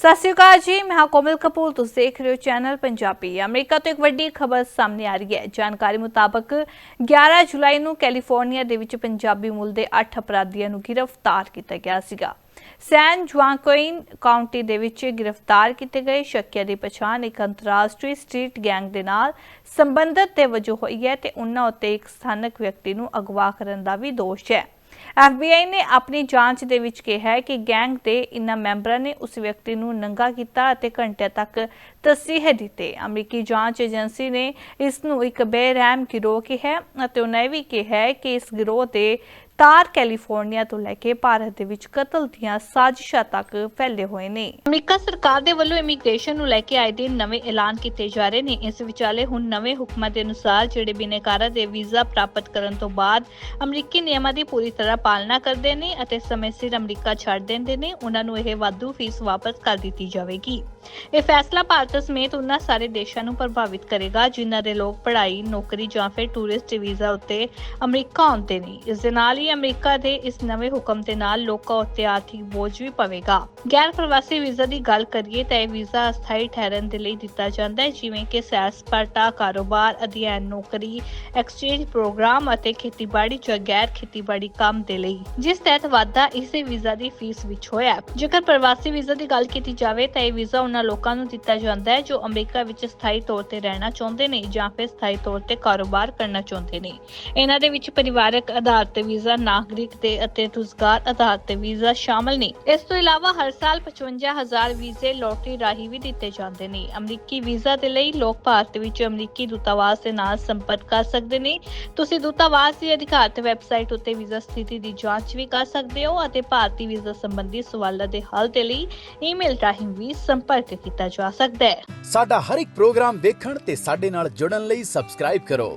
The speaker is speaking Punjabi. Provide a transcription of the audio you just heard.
ਸਤਿ ਸ਼੍ਰੀ ਅਕਾਲ ਜੀ, ਮੈਂ ਹਾਂ ਕੋਮਲ ਕਪੂਰ, ਤੁਸੀਂ ਦੇਖ ਰਹੇ ਹੋ ਚੈਨਲ ਪੰਜਾਬੀ। ਅਮਰੀਕਾ ਤੋਂ ਇੱਕ ਵੱਡੀ ਖਬਰ ਸਾਹਮਣੇ ਆ ਰਹੀ ਹੈ। ਜਾਣਕਾਰੀ ਮੁਤਾਬਕ 11 ਜੁਲਾਈ ਨੂੰ ਕੈਲੀਫੋਰਨੀਆ ਦੇ ਵਿੱਚ ਪੰਜਾਬੀ ਮੂਲ ਦੇ 8 ਅਪਰਾਧੀਆਂ ਨੂੰ ਗ੍ਰਿਫਤਾਰ ਕੀਤਾ ਗਿਆ ਸੀਗਾ। ਸੈਨ ਜੁਆਨਕੋਇਨ ਕਾਉਂਟੀ ਦੇ ਵਿੱਚ ਗ੍ਰਿਫਤਾਰ ਕੀਤੇ ਗਏ। ਸ਼ੱਕੀਆਂ ਦੀ ਪਛਾਣ ਇੱਕ ਅੰਤਰਰਾਸ਼ਟਰੀ ਸਟਰੀਟ ਗੈਂਗ ਦੇ ਨਾਲ ਸੰਬੰਧਿਤ ਦੇ ਵਜੋਂ ਹੋਈ ਹੈ ਤੇ ਉਹਨਾਂ ਉੱਤੇ ਇੱਕ ਸਥਾਨਕ ਵਿਅਕਤੀ ਨੂੰ ਅਗਵਾ ਕਰਨ ਦਾ ਵੀ ਦੋਸ਼ ਹੈ। FBI ਨੇ ਆਪਣੀ ਜਾਂਚ ਦੇ ਵਿੱਚ ਕਿਹਾ ਹੈ ਕਿ ਗੈਂਗ ਦੇ ਇਨ੍ਹਾਂ ਮੈਂਬਰਾਂ ਨੇ ਉਸ ਵਿਅਕਤੀ ਨੂੰ ਨੰਗਾ ਕੀਤਾ ਅਤੇ ਘੰਟਿਆਂ ਤੱਕ ਤਸੀਹੇ ਦਿੱਤੇ। ਅਮਰੀਕੀ ਜਾਂਚ ਏਜੰਸੀ ਨੇ ਇਸ ਨੂੰ ਇੱਕ ਬੇਰਹਿਮ ਗਿਰੋਹ ਕਿਹਾ ਅਤੇ ਉਹਨਾਂ ਵੀ ਕਿਹਾ ਕਿ ਇਸ ਗਿਰੋਹ ਦੇ ਤਾਰ ਕੈਲੀਫੋਰਨੀਆ ਤੋਂ ਲੈ ਕੇ ਭਾਰਤ ਦੇ ਵਿੱਚ ਕਤਲ ਦੀਆਂ ਸਾਜ਼ਿਸ਼ਾਂ ਤੱਕ ਫੈਲੇ ਹੋਏ ਨੇ। ਅਮਰੀਕਾ ਸਰਕਾਰ ਦੇ ਵੱਲੋਂ ਇਮੀਗ੍ਰੇਸ਼ਨ ਨੂੰ ਲੈ ਕੇ ਆਏ ਦਿਨ ਨਵੇਂ ਐਲਾਨ ਕੀਤੇ ਜਾ ਰਹੇ ਨੇ। ਇਸ ਵਿਚਾਲੇ ਹੁਣ ਨਵੇਂ ਹੁਕਮਾਂ ਦੇ ਅਨੁਸਾਰ ਜਿਹੜੇ ਬਿਨੇਕਾਰਾਂ ਦੇ ਵੀਜ਼ਾ ਪ੍ਰਾਪਤ ਕਰਨ ਤੋਂ ਬਾਅਦ ਅਮਰੀਕੀ ਨਿਯਮਾਂ ਦੀ ਪੂਰੀ ਤਰ੍ਹਾਂ ਪਾਲਣਾ ਕਰਦੇ ਨੇ ਅਤੇ ਸਮੇਂ ਸਿਰ ਅਮਰੀਕਾ ਛੱਡ ਦਿੰਦੇ ਨੇ, ਉਹਨਾਂ ਨੂੰ ਇਹ ਵਾਧੂ ਫੀਸ ਵਾਪਸ ਕਰ ਦਿੱਤੀ ਜਾਵੇਗੀ। ਇਹ ਫੈਸਲਾ ਭਾਰਤ ਸਮੇਤ ਉਹਨਾਂ ਸਾਰੇ ਦੇਸ਼ਾਂ ਨੂੰ ਪ੍ਰਭਾਵਿਤ ਕਰੇਗਾ, ਜਿਨ੍ਹਾਂ ਦੇ ਲੋਕ ਪੜ੍ਹਾਈ, ਨੌਕਰੀ ਜਾਂ ਫਿਰ ਟੂਰਿਸਟ ਵੀਜ਼ਾ ਉੱਤੇ ਅਮਰੀਕਾ ਆਉਂਦੇ ਨੇ। ਇਸ ਦੇ ਨਾਲ ਹੀ ਅਮਰੀਕਾ ਦੇ ਇਸ ਨਵੇਂ ਹੁਕਮ ਦੇ ਨਾਲ ਲੋਕਾਂ ਉੱਤੇ ਆਰਥਿਕ ਬੋਝ ਵੀ ਪਵੇਗਾ। ਗੈਰ ਪ੍ਰਵਾਸੀ ਵੀਜ਼ਾ ਦੀ ਗੱਲ ਕਰੀਏ ਤਾਂ ਇਹ ਵੀਜ਼ਾ ਅਸਥਾਈ ਠਹਿਰਨ ਦੇ ਲਈ ਦਿੱਤਾ ਜਾਂਦਾ ਹੈ, ਜਿਵੇਂ ਕਿ ਸੈਰ ਸਪਾਟਾ, ਕਾਰੋਬਾਰ, ਅਧਿਐਨ, ਨੌਕਰੀ, ਐਕਸਚੇਂਜ ਪ੍ਰੋਗਰਾਮ ਅਤੇ ਖੇਤੀਬਾੜੀ ਜਾਂ ਗੈਰ ਖੇਤੀਬਾੜੀ ਕੰਮ ਦੇ ਲਈ। ਜਿਸ ਤਹਿਤ ਵਾਧਾ ਇਸੇ ਵੀਜ਼ਾ ਦੀ ਫੀਸ ਵਿੱਚ ਹੋਇਆ ਜੇਕਰ ਪ੍ਰਵਾਸੀ ਵੀਜ਼ਾ ਦੀ ਗੱਲ ਕੀਤੀ ਜਾਵੇ ਤਾਂ ਇਹ ਵੀਜ਼ਾ ਉਹਨਾਂ ਲੋਕਾਂ ਨੂੰ ਦਿੱਤਾ ਜਾਂਦਾ ਹੈ ਜੋ ਅਮਰੀਕਾ ਵਿੱਚ ਸਥਾਈ ਤੌਰ ਤੇ ਰਹਿਣਾ ਚਾਹੁੰਦੇ ਨੇ ਜਾਂ ਫਿਰ ਸਥਾਈ ਤੌਰ ਤੇ ਕਾਰੋਬਾਰ ਕਰਨਾ ਚਾਹੁੰਦੇ ਨੇ। ਇਹਨਾਂ ਦੇ ਵਿੱਚ ਪਰਿਵਾਰਕ ਆਧਾਰ ਤੇ ਵੀਜ਼ਾ ਨਾਗਰਿਕ ਤੇ ਅਤੇ ਰੁਜ਼ਗਾਰ ਆਧਾਰ ਤੇ ਵੀਜ਼ਾ ਸ਼ਾਮਲ ਨੇ। ਇਸ ਤੋਂ ਇਲਾਵਾ ਹਰ ਸਾਲ 55000 ਵੀਜ਼ੇ ਲੋਟਰੀ ਰਾਹੀਂ ਵੀ ਦਿੱਤੇ ਜਾਂਦੇ ਨੇ। ਅਮਰੀਕੀ ਵੀਜ਼ਾ ਦੇ ਲਈ ਲੋਕ ਭਾਰਤ ਵਿੱਚ ਅਮਰੀਕੀ ਦੂਤਾਵਾਸ ਦੇ ਨਾਲ ਸੰਪਰਕ ਕਰ ਸਕਦੇ ਨੇ। ਤੁਸੀਂ ਦੂਤਾਵਾਸ ਦੀ ਅਧਿਕਾਰਤ ਵੈਬਸਾਈਟ ਉੱਤੇ ਵੀਜ਼ਾ ਸਥਿਤੀ ਦੀ ਜਾਂਚ ਵੀ ਕਰ ਸਕਦੇ ਹੋ ਅਤੇ ਭਾਰਤੀ ਵੀਜ਼ਾ ਸੰਬੰਧੀ ਸਵਾਲਾਂ ਦੇ ਹੱਲ ਦੇ ਲਈ ਈਮੇਲ ਰਾਹੀਂ ਵੀ ਸੰਪਰਕ ਕੀਤਾ ਜਾ ਸਕਦਾ ਹੈ। ਸਾਡਾ ਹਰ ਇੱਕ ਪ੍ਰੋਗਰਾਮ ਦੇਖਣ ਤੇ ਸਾਡੇ ਨਾਲ ਜੁੜਨ ਲਈ ਸਬਸਕ੍ਰਾਈਬ ਕਰੋ।